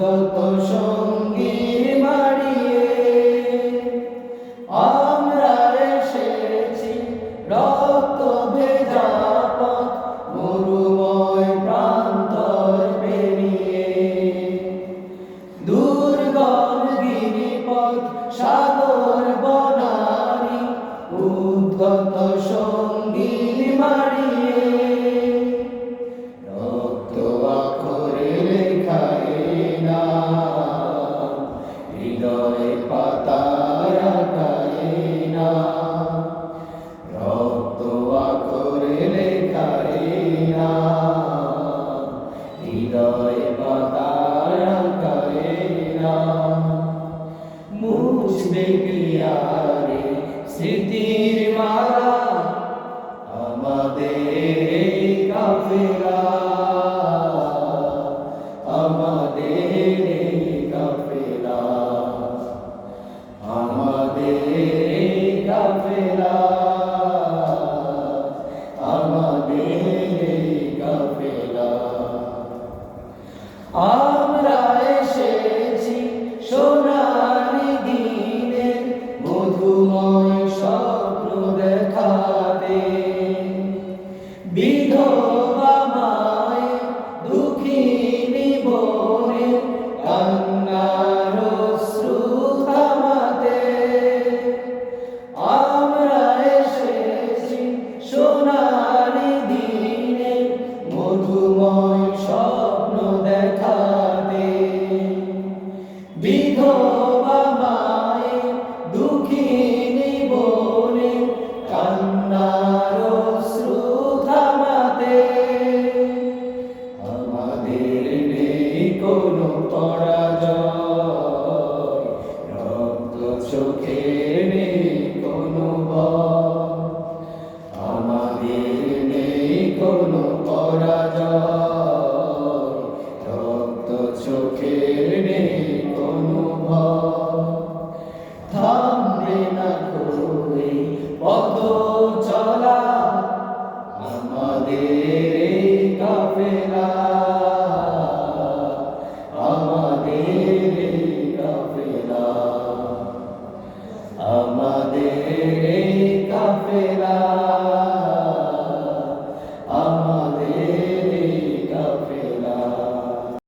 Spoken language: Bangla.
তত সঙ্গী বাড়িয়ে আমরা এসেছি রক্ত ভেজা পথ মরুময় প্রান্তর পেরিয়ে। দুর্গম গিরিপথ সা বুঝবে কি আর স্মৃতির মারা আমাদের por